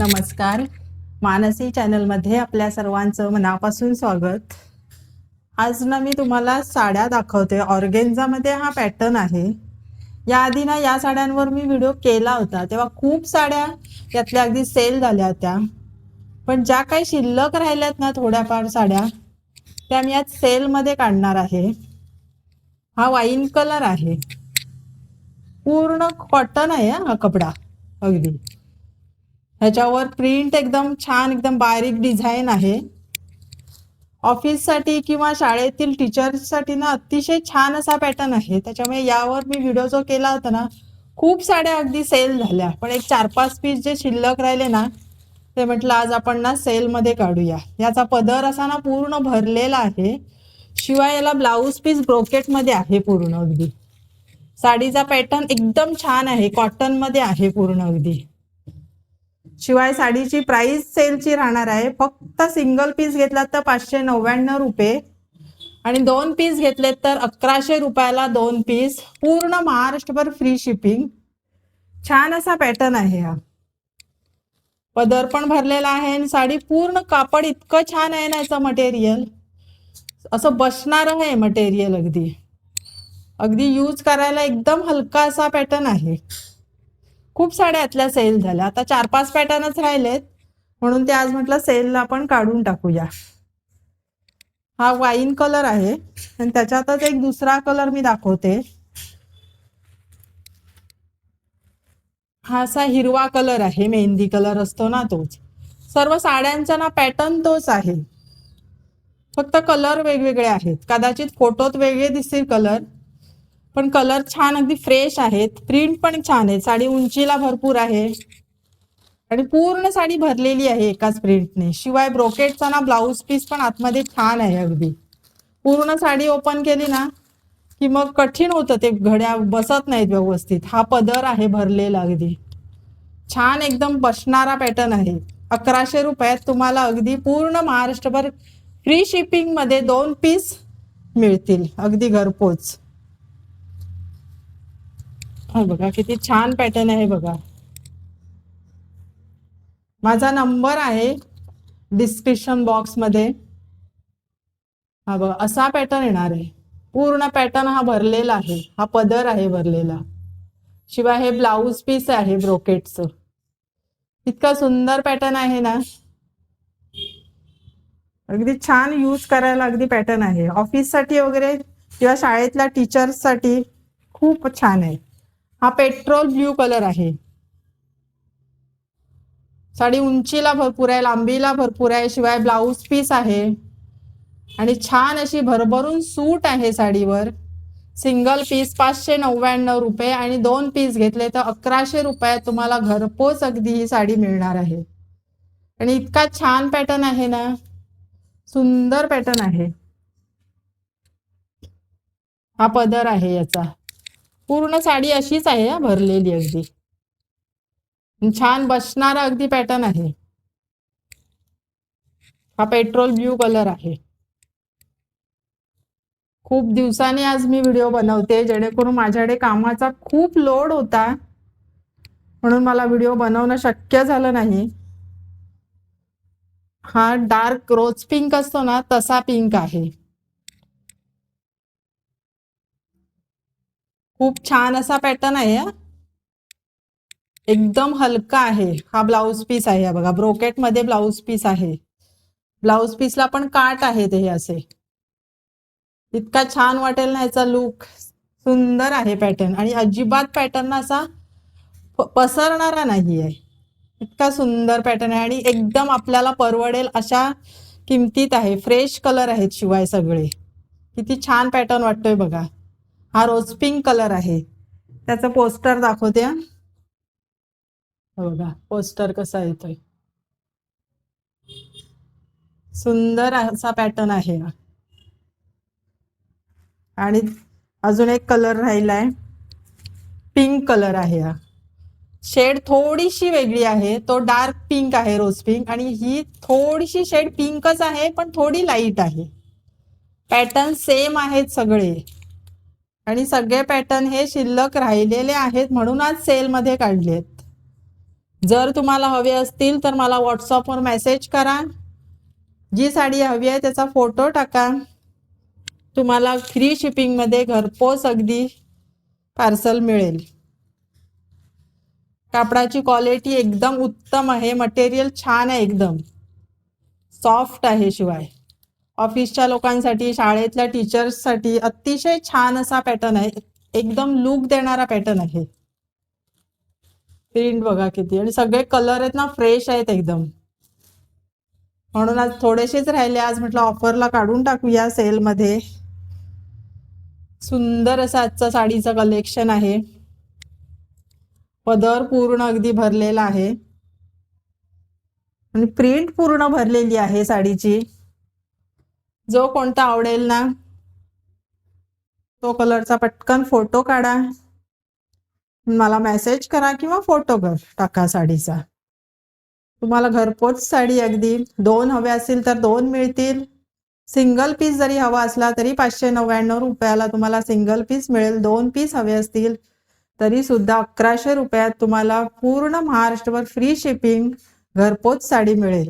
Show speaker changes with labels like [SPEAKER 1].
[SPEAKER 1] नमस्कार. मानसी चॅनलमध्ये आपल्या सर्वांचं मनापासून स्वागत. आज ना मी तुम्हाला साड्या दाखवते. ऑर्गेन्झामध्ये हा पॅटर्न आहे. याआधी ना या साड्यांवर मी व्हिडिओ केला होता. तेव्हा खूप साड्या यातल्या अगदी सेल झाल्या होत्या. पण ज्या काही शिल्लक राहिल्यात ना थोड्याफार साड्या त्या मी आज सेलमध्ये काढणार आहे. हा वाईन कलर आहे. पूर्ण कॉटन आहे हा कपडा. अगदी. ह्याच्यावर प्रिंट एकदम छान एकदम बारीक डिझाईन आहे. ऑफिससाठी किंवा शाळेतील टीचर्ससाठी ना अतिशय छान असा पॅटर्न आहे. त्याच्यामुळे यावर मी व्हिडिओ जो केला होता ना खूप साड्या अगदी सेल झाल्या. पण एक चार पाच पीस जे शिल्लक राहिले ना ते म्हटलं आज आपण ना सेलमध्ये काढूया. याचा पदर असा ना पूर्ण भरलेला आहे. शिवाय याला ब्लाऊज पीस ब्रोकेटमध्ये आहे पूर्ण अगदी. साडीचा पॅटर्न एकदम छान आहे. कॉटनमध्ये आहे पूर्ण अगदी. शिवाय साडीची प्राइस सेलची राहणार आहे. फक्त सिंगल पीस घेतलात तर पाचशे नव्याण्णव रुपये. आणि दोन पीस घेतलेत तर अकराशे रुपयाला दोन पीस पूर्ण महाराष्ट्रभर फ्री शिपिंग छान असा पॅटर्न आहे हा. पदर पण भरलेला आहे आणि साडी पूर्ण कापड इतकं छान आहे ना याचं मटेरियल असं बसणार आहे मटेरियल अगदी. अगदी यूज करायला एकदम हलका असा पॅटर्न आहे. खूप साड्या यातल्या सेल झाल्या. आता चार पाच पॅटर्नच राहिलेत. म्हणून ते आज म्हटलं सेलला आपण काढून टाकूया. हा वाईन कलर आहे. आणि त्याच्यातच एक दुसरा कलर मी दाखवते. हा असा हिरवा कलर आहे. मेहंदी कलर असतो ना तोच. सर्व साड्यांचा ना पॅटर्न तोच आहे. फक्त कलर वेगवेगळे आहेत. कदाचित फोटोत वेगळे दिसतील कलर पण कलर छान अगदी फ्रेश आहेत. प्रिंट पण छान आहे. साडी उंचीला भरपूर आहे. आणि पूर्ण साडी भरलेली आहे एकाच प्रिंटने शिवाय ब्रोकेटचा ना ब्लाऊज पीस पण आतमध्ये छान आहे अगदी. पूर्ण साडी ओपन केली ना की मग कठीण होतं ते घड्या बसत नाहीत व्यवस्थित. हा पदर आहे भरलेला अगदी. छान एकदम बसणारा पॅटर्न आहे. अकराशे रुपयात तुम्हाला अगदी पूर्ण महाराष्ट्रभर फ्री शिपिंगमध्ये दोन पीस मिळतील. अगदी घरपोच. हा बघा किती छान पॅटर्न आहे बघा. माझा नंबर आहे डिस्क्रिप्शन बॉक्समध्ये हा बघा असा पॅटर्न येणार आहे. पूर्ण पॅटर्न हा भरलेला आहे. हा पदर आहे भरलेला. शिवाय हे ब्लाऊज पीस आहे ब्रोकेटचं इतका सुंदर पॅटर्न आहे ना. अगदी छान यूज करायला अगदी पॅटर्न आहे. ऑफिससाठी वगैरे किंवा शाळेतल्या टीचर्ससाठी खूप छान आहे. हा पेट्रोल ब्ल्यू कलर आहे. साडी उंचीला भरपूर आहे लांबीला भरपूर आहे शिवाय ब्लाऊज पीस आहे. आणि छान अशी भरभरून सूट आहे साडीवर. सिंगल पीस पाचशे नव्याण्णव रुपये आणि दोन पीस घेतले तर अकराशे रुपयात तुम्हाला घरपोच अगदी ही साडी मिळणार आहे. आणि इतका छान पॅटर्न आहे ना सुंदर पॅटर्न आहे. हा पदर आहे याचा. पूर्ण साडी अशीच आहे भरलेली अगदी. छान बसणारा अगदी पॅटर्न आहे. हा पेट्रोल ब्ल्यू कलर आहे. खूप दिवसांनी आज मी व्हिडिओ बनवते जेणेकरून माझ्याकडे कामाचा खूप लोड होता. म्हणून मला व्हिडिओ बनवणं शक्य झालं नाही. हा डार्क रोज पिंक असतो ना तसा पिंक आहे. खूप छान असा पॅटर्न आहे एकदम हलका आहे. हा ब्लाऊज पीस आहे बघा. ब्रोकेटमध्ये ब्लाऊज पीस आहे. ब्लाऊज पीसला पण काट आहे ते हे असे. इतका छान वाटेल ना याचा लुक सुंदर आहे पॅटर्न आणि अजिबात पॅटर्न असा पसरणारा नाही आहे इतका सुंदर पॅटर्न आहे. आणि एकदम आपल्याला परवडेल अशा किमतीत आहे. फ्रेश कलर आहेत शिवाय सगळे. किती छान पॅटर्न वाटतोय बघा. हा रोज पिंक कलर आहे. त्याचं पोस्टर दाखवते. बघा पोस्टर कसा येतोय. सुंदर असा पॅटर्न आहे हा. आणि अजून एक कलर राहिलाय. पिंक कलर आहे हा. शेड थोडीशी वेगळी आहे. तो डार्क पिंक आहे रोज पिंक आणि ही थोडीशी शेड पिंकच आहे पण थोडी लाइट आहे. पॅटर्न सेम आहेत सगळे. आणि सगळे पॅटर्न हे शिल्लक राहिलेले आहेत म्हणून आज सेलमध्ये काढलेत. जर तुम्हाला हवे असतील तर मला व्हॉट्सअपवर मेसेज करा. जी साडी हवी आहे त्याचा फोटो टाका. तुम्हाला फ्री शिपिंगमध्ये घरपोच अगदी पार्सल मिळेल. कापडाची क्वालिटी एकदम उत्तम आहे. मटेरियल छान आहे एकदम. सॉफ्ट आहे शिवाय. ऑफिसच्या लोकांसाठी शाळेतल्या टीचर्ससाठी अतिशय छान असा पॅटर्न आहे. एकदम लुक देणारा पॅटर्न आहे. प्रिंट बघा किती. आणि सगळे कलर आहेत ना फ्रेश आहेत एकदम. म्हणून आज थोडेसेच राहिले. आज म्हटलं ऑफरला काढून टाकूया सेलमध्ये. सुंदर असं आजचं साडीचं कलेक्शन आहे. पदर पूर्ण अगदी भरलेला आहे. आणि प्रिंट पूर्ण भरलेली आहे साडीची. जो कोणता आवडेल ना तो कलरचा पटकन फोटो काढा. मला मेसेज करा किंवा फोटो कर टाका साडीचा. तुम्हाला घरपोच साडी अगदी दोन हवे असतील तर दोन मिळतील. सिंगल पीस जरी हवा असला तरी पाचशे नव्याण्णव रुपयाला तुम्हाला सिंगल पीस मिळेल दोन पीस हवे असतील. तरी सुद्धा अकराशे रुपयात तुम्हाला पूर्ण महाराष्ट्रभर फ्री शिपिंग घरपोच साडी मिळेल.